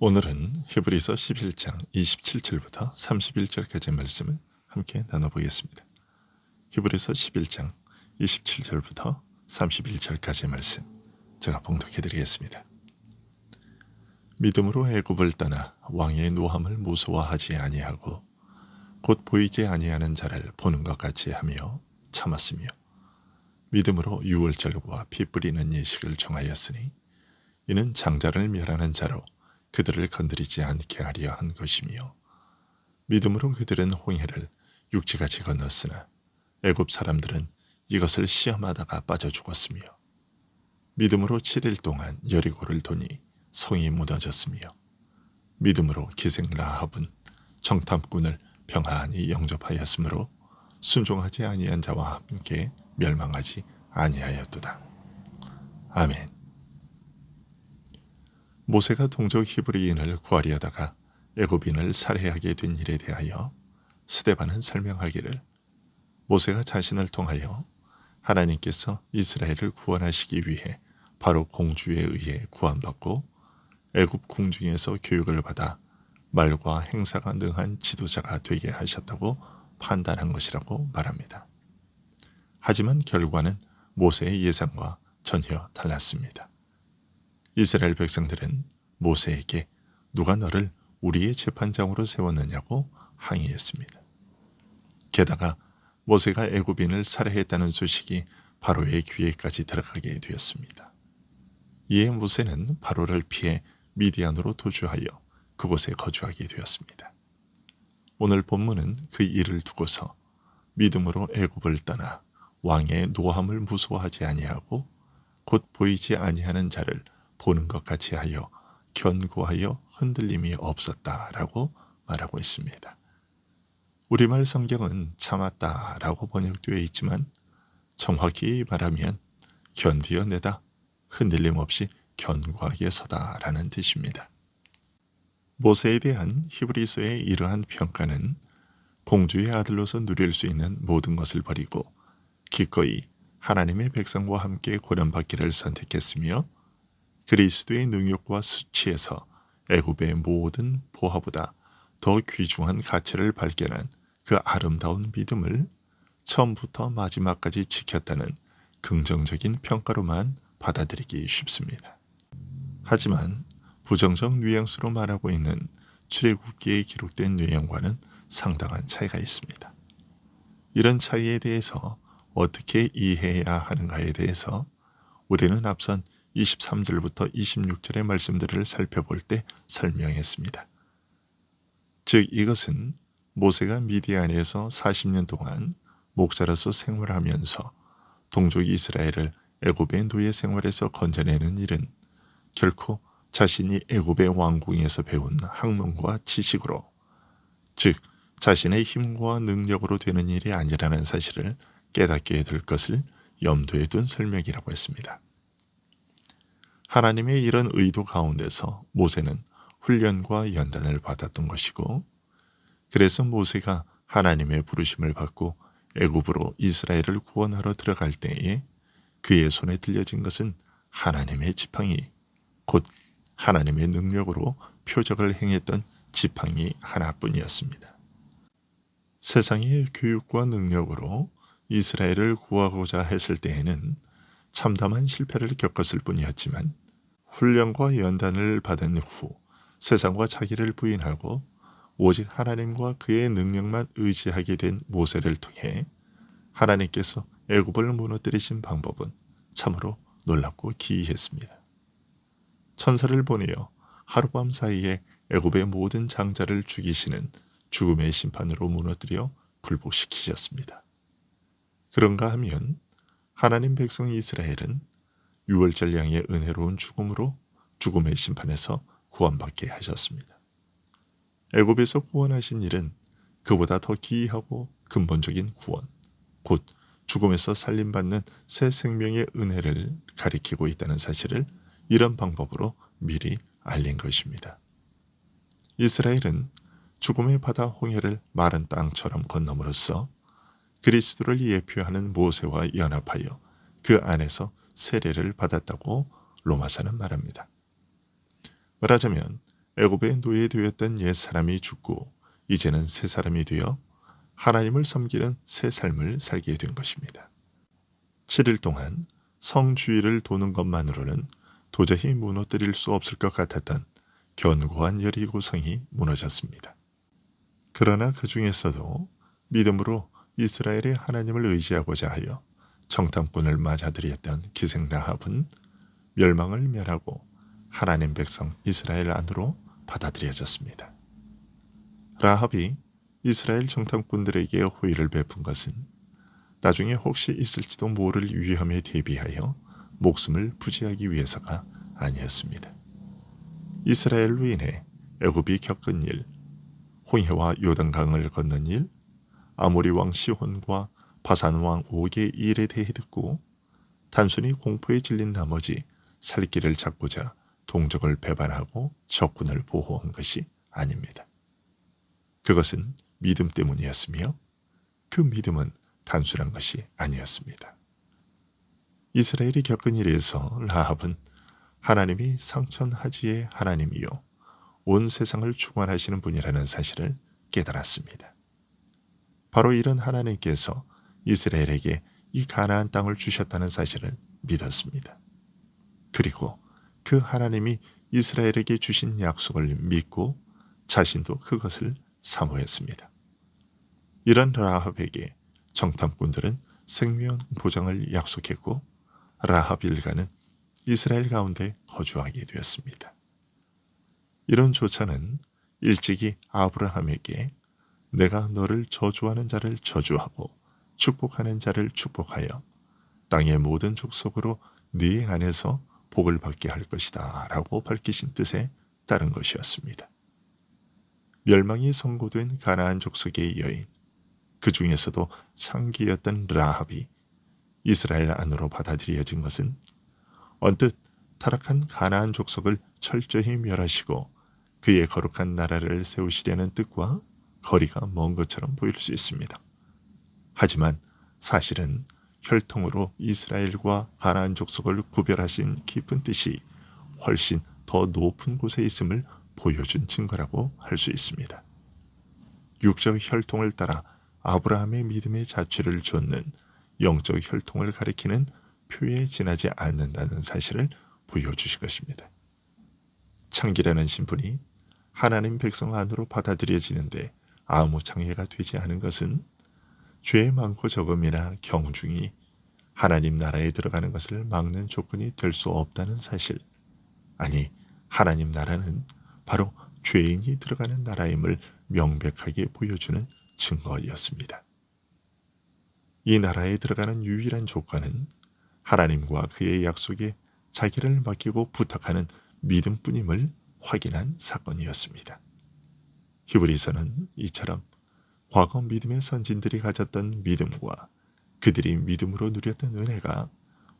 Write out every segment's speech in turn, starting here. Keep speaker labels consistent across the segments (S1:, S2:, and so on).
S1: 오늘은 히브리서 11장 27절부터 31절까지의 말씀을 함께 나눠보겠습니다. 히브리서 11장 27절부터 31절까지의 말씀 제가 봉독해 드리겠습니다. 믿음으로 애굽을 떠나 왕의 노함을 무서워하지 아니하고 곧 보이지 아니하는 자를 보는 것 같이 하며 참았으며 믿음으로 유월절과 피 뿌리는 예식을 정하였으니 이는 장자를 멸하는 자로 그들을 건드리지 않게 하려 한 것이며 믿음으로 그들은 홍해를 육지같이 건넜으나 애굽 사람들은 이것을 시험하다가 빠져 죽었으며 믿음으로 7일 동안 여리고를 도니 성이 무너졌으며 믿음으로 기생 라합은 정탐꾼을 평안히 영접하였으므로 순종하지 아니한 자와 함께 멸망하지 아니하였도다. 아멘. 모세가 동족 히브리인을 구하려다가 애굽인을 살해하게 된 일에 대하여 스데반은 설명하기를 모세가 자신을 통하여 하나님께서 이스라엘을 구원하시기 위해 바로 공주에 의해 구원받고 애굽 궁중에서 교육을 받아 말과 행사가 능한 지도자가 되게 하셨다고 판단한 것이라고 말합니다. 하지만 결과는 모세의 예상과 전혀 달랐습니다. 이스라엘 백성들은 모세에게 누가 너를 우리의 재판장으로 세웠느냐고 항의했습니다. 게다가 모세가 애굽인을 살해했다는 소식이 바로의 귀에까지 들어가게 되었습니다. 이에 모세는 바로를 피해 미디안으로 도주하여 그곳에 거주하게 되었습니다. 오늘 본문은 그 일을 두고서 믿음으로 애굽을 떠나 왕의 노함을 무서워하지 아니하고 곧 보이지 아니하는 자를 보는 것 같이 하여 견고하여 흔들림이 없었다라고 말하고 있습니다. 우리말 성경은 참았다라고 번역되어 있지만 정확히 말하면 견디어내다 흔들림 없이 견고하게 서다라는 뜻입니다. 모세에 대한 히브리서의 이러한 평가는 공주의 아들로서 누릴 수 있는 모든 것을 버리고 기꺼이 하나님의 백성과 함께 고련받기를 선택했으며 그리스도의 능력과 수치에서 애굽의 모든 보화보다 더 귀중한 가치를 발견한 그 아름다운 믿음을 처음부터 마지막까지 지켰다는 긍정적인 평가로만 받아들이기 쉽습니다. 하지만 부정적 뉘앙스로 말하고 있는 출애굽기에 기록된 내용과는 상당한 차이가 있습니다. 이런 차이에 대해서 어떻게 이해해야 하는가에 대해서 우리는 앞선 23절부터 26절의 말씀들을 살펴볼 때 설명했습니다. 즉 이것은 모세가 미디안에서 40년 동안 목자로서 생활하면서 동족 이스라엘을 애굽의 노예 생활에서 건져내는 일은 결코 자신이 애굽의 왕궁에서 배운 학문과 지식으로 즉 자신의 힘과 능력으로 되는 일이 아니라는 사실을 깨닫게 될 것을 염두에 둔 설명이라고 했습니다. 하나님의 이런 의도 가운데서 모세는 훈련과 연단을 받았던 것이고 그래서 모세가 하나님의 부르심을 받고 애굽으로 이스라엘을 구원하러 들어갈 때에 그의 손에 들려진 것은 하나님의 지팡이 곧 하나님의 능력으로 표적을 행했던 지팡이 하나뿐이었습니다. 세상의 교육과 능력으로 이스라엘을 구하고자 했을 때에는 참담한 실패를 겪었을 뿐이었지만 훈련과 연단을 받은 후 세상과 자기를 부인하고 오직 하나님과 그의 능력만 의지하게 된 모세를 통해 하나님께서 애굽을 무너뜨리신 방법은 참으로 놀랍고 기이했습니다. 천사를 보내어 하룻밤 사이에 애굽의 모든 장자를 죽이시는 죽음의 심판으로 무너뜨려 굴복시키셨습니다. 그런가 하면 하나님 백성 이스라엘은 유월절량의 은혜로운 죽음으로 죽음의 심판에서 구원받게 하셨습니다. 애굽에서 구원하신 일은 그보다 더 기이하고 근본적인 구원, 곧 죽음에서 살림받는 새 생명의 은혜를 가리키고 있다는 사실을 이런 방법으로 미리 알린 것입니다. 이스라엘은 죽음의 바다 홍해를 마른 땅처럼 건너므로써 그리스도를 예표하는 모세와 연합하여 그 안에서 세례를 받았다고 로마서는 말합니다. 말하자면 애굽의 노예 되었던 옛 사람이 죽고 이제는 새 사람이 되어 하나님을 섬기는 새 삶을 살게 된 것입니다. 7일 동안 성주위를 도는 것만으로는 도저히 무너뜨릴 수 없을 것 같았던 견고한 여리고성이 무너졌습니다. 그러나 그 중에서도 믿음으로 이스라엘의 하나님을 의지하고자 하여 정탐꾼을 맞아들였던 기생 라합은 멸망을 멸하고 하나님 백성 이스라엘 안으로 받아들여졌습니다. 라합이 이스라엘 정탐꾼들에게 호의를 베푼 것은 나중에 혹시 있을지도 모를 위험에 대비하여 목숨을 부지하기 위해서가 아니었습니다. 이스라엘로 인해 애굽이 겪은 일, 홍해와 요단강을 건넌 일, 아모리 왕 시혼과 바산 왕 옥의 일에 대해 듣고 단순히 공포에 질린 나머지 살 길을 찾고자 동족을 배반하고 적군을 보호한 것이 아닙니다. 그것은 믿음 때문이었으며 그 믿음은 단순한 것이 아니었습니다. 이스라엘이 겪은 일에서 라합은 하나님이 상천하지의 하나님이요 온 세상을 주관하시는 분이라는 사실을 깨달았습니다. 바로 이런 하나님께서 이스라엘에게 이 가나안 땅을 주셨다는 사실을 믿었습니다. 그리고 그 하나님이 이스라엘에게 주신 약속을 믿고 자신도 그것을 사모했습니다. 이런 라합에게 정탐꾼들은 생명 보장을 약속했고 라합 일가는 이스라엘 가운데 거주하게 되었습니다. 이런 조차는 일찍이 아브라함에게 내가 너를 저주하는 자를 저주하고 축복하는 자를 축복하여 땅의 모든 족속으로 네 안에서 복을 받게 할 것이다 라고 밝히신 뜻에 따른 것이었습니다. 멸망이 선고된 가나안 족속의 여인, 그 중에서도 창기였던 라합이 이스라엘 안으로 받아들여진 것은 언뜻 타락한 가나안 족속을 철저히 멸하시고 그의 거룩한 나라를 세우시려는 뜻과 거리가 먼 것처럼 보일 수 있습니다. 하지만 사실은 혈통으로 이스라엘과 가나안 족속을 구별하신 깊은 뜻이 훨씬 더 높은 곳에 있음을 보여준 증거라고 할 수 있습니다. 육적 혈통을 따라 아브라함의 믿음의 자취를 좇는 영적 혈통을 가리키는 표에 지나지 않는다는 사실을 보여주신 것입니다. 창기라는 신분이 하나님 백성 안으로 받아들여지는데 아무 장애가 되지 않은 것은 죄 많고 적음이나 경중이 하나님 나라에 들어가는 것을 막는 조건이 될 수 없다는 사실. 아니, 하나님 나라는 바로 죄인이 들어가는 나라임을 명백하게 보여주는 증거였습니다. 이 나라에 들어가는 유일한 조건은 하나님과 그의 약속에 자기를 맡기고 부탁하는 믿음뿐임을 확인한 사건이었습니다. 히브리서는 이처럼 과거 믿음의 선진들이 가졌던 믿음과 그들이 믿음으로 누렸던 은혜가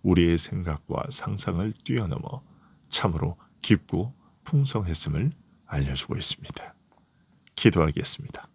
S1: 우리의 생각과 상상을 뛰어넘어 참으로 깊고 풍성했음을 알려주고 있습니다. 기도하겠습니다.